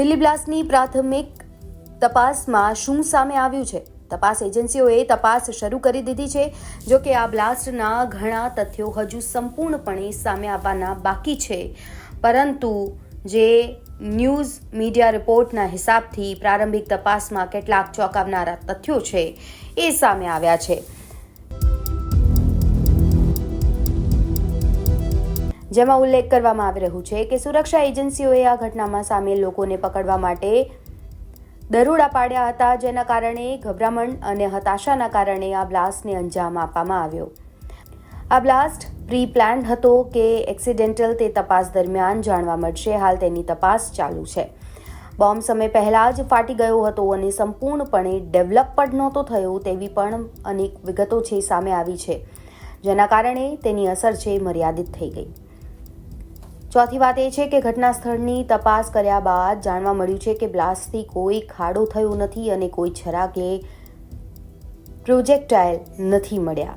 દિલ્હી બ્લાસ્ટની પ્રાથમિક તપાસમાં શું સામે આવ્યું છે? તપાસ એજન્સીઓએ તપાસ શરૂ કરી દીધી છે, જો કે આ બ્લાસ્ટના ઘણા તથ્યો હજુ સંપૂર્ણપણે સામે આવવાના બાકી છે. પરંતુ જે ન્યૂઝ મીડિયા રિપોર્ટના હિસાબથી પ્રારંભિક તપાસમાં કેટલાક ચોંકાવનારા તથ્યો છે, એ સામે આવ્યા છે. જેમાં ઉલ્લેખ કરવામાં આવી રહ્યું છે કે સુરક્ષા એજન્સીઓએ આ ઘટનામાં સામેલ લોકોને પકડવા માટે દરોડા પાડ્યા હતા, જેના કારણે ગભરામણ અને હતાશાના કારણે આ બ્લાસ્ટને અંજામ આપવામાં આવ્યો. આ બ્લાસ્ટ પ્રી પ્લાન્ડ હતો કે એક્સિડેન્ટલ તે તપાસ દરમિયાન જાણવા મળશે. હાલ તેની તપાસ ચાલુ છે. બોમ્બ સમય પહેલાં જ ફાટી ગયો હતો અને સંપૂર્ણપણે ડેવલપ પણ નહોતો થયો તેવી પણ અનેક વિગતો છે સામે આવી છે, જેના કારણે તેની અસર છે મર્યાદિત થઈ ગઈ. ચોથી વાત એ છે કે ઘટના સ્થળની તપાસ કર્યા બાદ જાણવા મળ્યું છે કે બ્લાસ્ટથી કોઈ ખાડો થયો નથી અને કોઈ છરા કે પ્રોજેક્ટાઇલ નથી મળ્યા.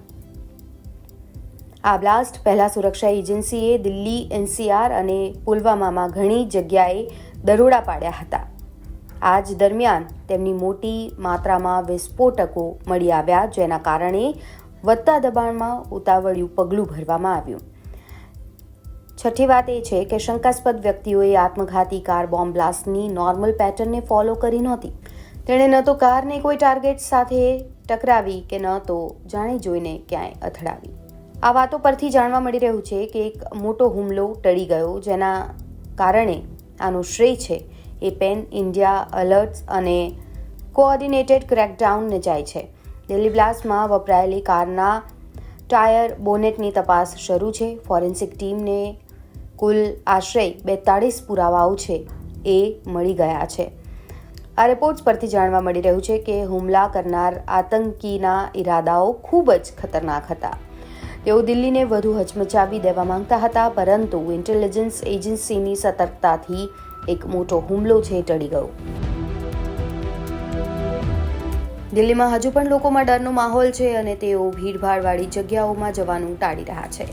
આ બ્લાસ્ટ પહેલાં સુરક્ષા એજન્સીએ દિલ્હી, એનસીઆર અને પુલવામામાં ઘણી જગ્યાએ દરોડા પાડ્યા હતા. આ જ દરમિયાન તેમની મોટી માત્રામાં વિસ્ફોટકો મળી આવ્યા, જેના કારણે વધતા દબાણમાં ઉતાવળિયું પગલું ભરવામાં આવ્યું. છઠ્ઠી વાત એ છે કે શંકાસ્પદ વ્યક્તિઓએ આત્મઘાતી કાર બોમ્બ બ્લાસ્ટની નોર્મલ પેટર્નને ફોલો કરી નહોતી. તેણે ન તો કારને કોઈ ટાર્ગેટ સાથે ટકરાવી કે ન તો જાણી જોઈને ક્યાંય અથડાવી. આ વાતો પરથી જાણવા મળી રહ્યું છે કે એક મોટો હુમલો ટળી ગયો જેના કારણે આનું શ્રેય છે એ પેન ઇન્ડિયા અલર્ટ્સ અને કોઓર્ડિનેટેડ ક્રેકડાઉનને જાય છે. દિલ્હી બ્લાસ્ટમાં વપરાયેલી કારના ટાયર બોનેટની તપાસ શરૂ છે. ફોરેન્સિક ટીમને કુલ આશરે બેતાળીસ પુરાવાઓ છે, એ મળી ગયા છે. આ રિપોર્ટ્સ પરથી જાણવા મળી રહ્યું છે કે હુમલા કરનાર આતંકીના ઈરાદાઓ ખૂબ જ ખતરનાક હતા. તેઓ દિલ્હીને વધુ હચમચાવી દેવા માંગતા હતા, પરંતુ ઇન્ટેલિજન્સ એજન્સીની સતર્કતાથી એક મોટો હુમલો છે ટળી ગયો. દિલ્હીમાં હજુ પણ લોકોમાં ડરનો માહોલ છે અને તેઓ ભીડભાડવાળી જગ્યાઓમાં જવાનું ટાળી રહ્યા છે.